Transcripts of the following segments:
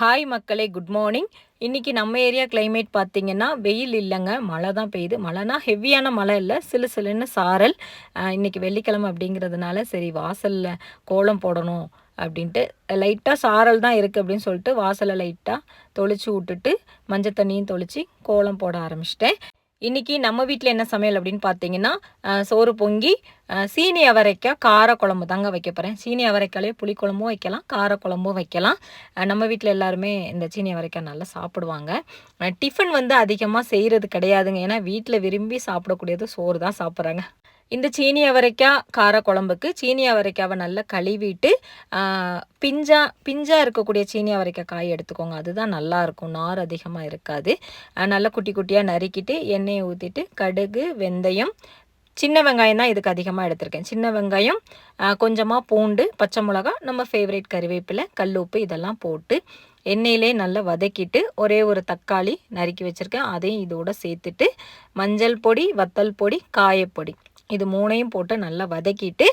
Hi மக்களே good morning இன்றைக்கி நம்ம ஏரியா கிளைமேட் பார்த்தீங்கன்னா வெயில் இல்லைங்க. மழை தான் பெய்யுது. மழைனா ஹெவியான மழை இல்லை. சிலு சிலுன்னு சாரல். இன்றைக்கி வெள்ளிக்கிழமை அப்படிங்கிறதுனால சரி வாசலில் கோலம் போடணும் அப்படின்ட்டு லைட்டாக சாரல் தான் இருக்குது அப்படின்னு சொல்லிட்டு வாசலை லைட்டாக தொளிச்சு விட்டுட்டு மஞ்சள் தண்ணியும் தொளிச்சு கோலம் போட ஆரம்பிச்சிட்டேன். இன்றைக்கி நம்ம வீட்டில் என்ன சமையல் அப்படின்னு பார்த்தீங்கன்னா சோறு பொங்கி சீனி அவரைக்காய் கார குழம்பு தாங்க வைக்க போகிறேன் சீனி அவரைக்காலே புளிக்குழம்பும் வைக்கலாம் கார குழம்பும் வைக்கலாம். நம்ம வீட்டில் எல்லாருமே இந்த சீனி அவரைக்காய் நல்லா சாப்பிடுவாங்க. டிஃபன் வந்து அதிகமாக செய்கிறது கிடையாதுங்க. ஏன்னா வீட்டில் விரும்பி சாப்பிடக்கூடியது சோறு தான் சாப்பிட்றாங்க. இந்த சீனி அவரைக்காய் கார குழம்புக்கு சீனி அவரைக்காவை நல்லா கழுவிட்டு பிஞ்சா பிஞ்சாக இருக்கக்கூடிய சீனி அவரைக்காய் காய் எடுத்துக்கோங்க. அதுதான் நல்லாயிருக்கும் நார் அதிகமாக இருக்காது. நல்லா குட்டி குட்டியாக நறுக்கிட்டு எண்ணெயை ஊற்றிட்டு கடுகு வெந்தயம். சின்ன வெங்காயம் தான் இதுக்கு அதிகமாக எடுத்திருக்கேன். சின்ன வெங்காயம் கொஞ்சமாக பூண்டு பச்சை மிளகா நம்ம ஃபேவரேட் கறிவேப்பிலை கல் உப்பு இதெல்லாம் போட்டு எண்ணெயிலே நல்லா வதக்கிட்டு ஒரே ஒரு தக்காளி நறுக்கி வச்சுருக்கேன். அதையும் இதோட சேர்த்துட்டு மஞ்சள் பொடி வத்தல் பொடி காயப்பொடி. இது மூணையும் போட்டு நல்லா வதக்கிட்டு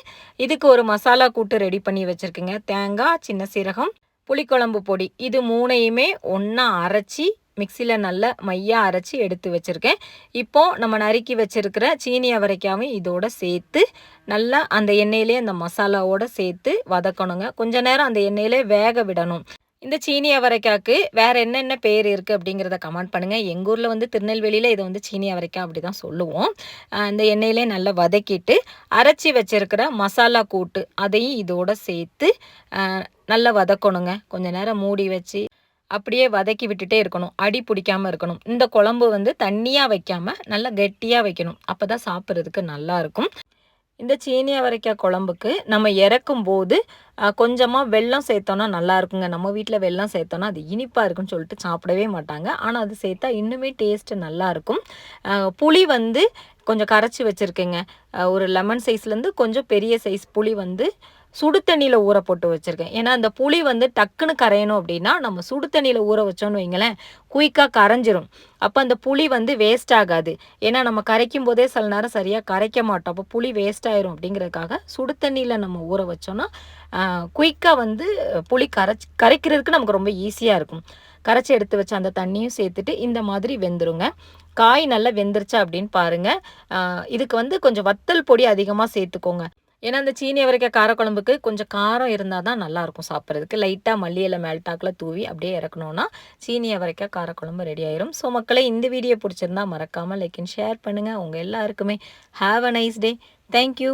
இதுக்கு ஒரு மசாலா கூட்டு ரெடி பண்ணி வச்சுருக்கேங்க. தேங்காய் சின்ன சீரகம் புளிக்குழம்பு பொடி. இது மூணையுமே ஒன்றா அரைச்சி மிக்சியில் நல்லா மையாக அரைச்சி எடுத்து வச்சுருக்கேன். இப்போது நம்ம நறுக்கி வச்சுருக்கிற சீனி அவரைக்காவும் இதோட சேர்த்து நல்லா அந்த எண்ணெயிலே அந்த மசாலாவோடு சேர்த்து வதக்கணுங்க. கொஞ்ச நேரம் அந்த எண்ணெயிலே வேக விடணும். இந்த சீனி அவரைக்காய்க்கு வேற என்னென்ன பேர் இருக்குது அப்படிங்கிறத கமெண்ட் பண்ணுங்கள் எங்கள் ஊரில் வந்து திருநெல்வேலியில் இதை வந்து சீனி அவரைக்காய் அப்படி தான் சொல்லுவோம் இந்த எண்ணெயிலே நல்லா வதக்கிட்டு அரைச்சி வச்சிருக்கிற மசாலா கூட்டு அதையும் இதோட சேர்த்து நல்லா வதக்கணுங்க. கொஞ்ச நேரம் மூடி வச்சு அப்படியே வதக்கி விட்டுட்டே இருக்கணும். அடி பிடிக்காம இருக்கணும். இந்த குழம்பு வந்து தண்ணியாக வைக்காம நல்லா கெட்டியாக வைக்கணும். அப்போ தான் சாப்பிட்றதுக்கு நல்லா இருக்கும். இந்த சீனி அவரைக்காய் குழம்புக்கு நம்ம இறக்கும் போது கொஞ்சமாக வெல்லம் சேர்த்தோன்னா நல்லா இருக்குங்க. நம்ம வீட்டில் வெள்ளம் சேர்த்தோன்னா அது இனிப்பாக இருக்குன்னு சொல்லிட்டு சாப்பிடவே மாட்டாங்க. ஆனால் அது சேர்த்தா இன்னுமே டேஸ்ட்டு நல்லாயிருக்கும் புளி வந்து கொஞ்சம் கரைச்சி வச்சுருக்கேங்க. ஒரு லெமன் சைஸ்லேருந்து கொஞ்சம் பெரிய சைஸ் புளி வந்து சுடு தண்ணியில் ஊற போட்டு வச்சுருக்கேன். ஏன்னா அந்த புளி வந்து டக்குன்னு கரையணும் அப்படின்னா நம்ம சுடு தண்ணியில் ஊற வச்சோன்னு வைங்களேன் குயிக்காக கரைஞ்சிரும். அப்போ அந்த புளி வந்து வேஸ்ட் ஆகாது. ஏன்னா நம்ம கரைக்கும் போதே சில நேரம் சரியாக கரைக்க மாட்டோம். அப்போ புளி வேஸ்ட் ஆயிரும் அப்படிங்கிறதுக்காக சுடு தண்ணியில் நம்ம ஊற வச்சோன்னா குயிக்காக வந்து புளி கரைச்சி கரைக்கிறதுக்கு நமக்கு ரொம்ப ஈஸியாக இருக்கும். கரைச்சி எடுத்து வச்ச அந்த தண்ணியும் சேர்த்துட்டு இந்த மாதிரி வெந்துருங்க. காய் நல்லா வெந்துருச்சா அப்படின்னு பாருங்கள் இதுக்கு வந்து கொஞ்சம் வத்தல் பொடி அதிகமாக சேர்த்துக்கோங்க. ஏன்னா அந்த சீனி அவரைக்காய் காரக்குழம்புக்கு கொஞ்சம் காரம் இருந்தால் தான் நல்லாயிருக்கும் சாப்பிட்றதுக்கு. லைட்டாக மல்லியில் மேல்டாக்கில் தூவி அப்படியே இறக்கணும்னா சீனி அவரைக்காய் காரக்குழம்பு ரெடி ஆயிரும். ஸோ மக்களை இந்த வீடியோ பிடிச்சிருந்தா மறக்காமல் லைக் அண்ட் ஷேர் பண்ணுங்கள் உங்கள் எல்லாருக்குமே have a nice day thank you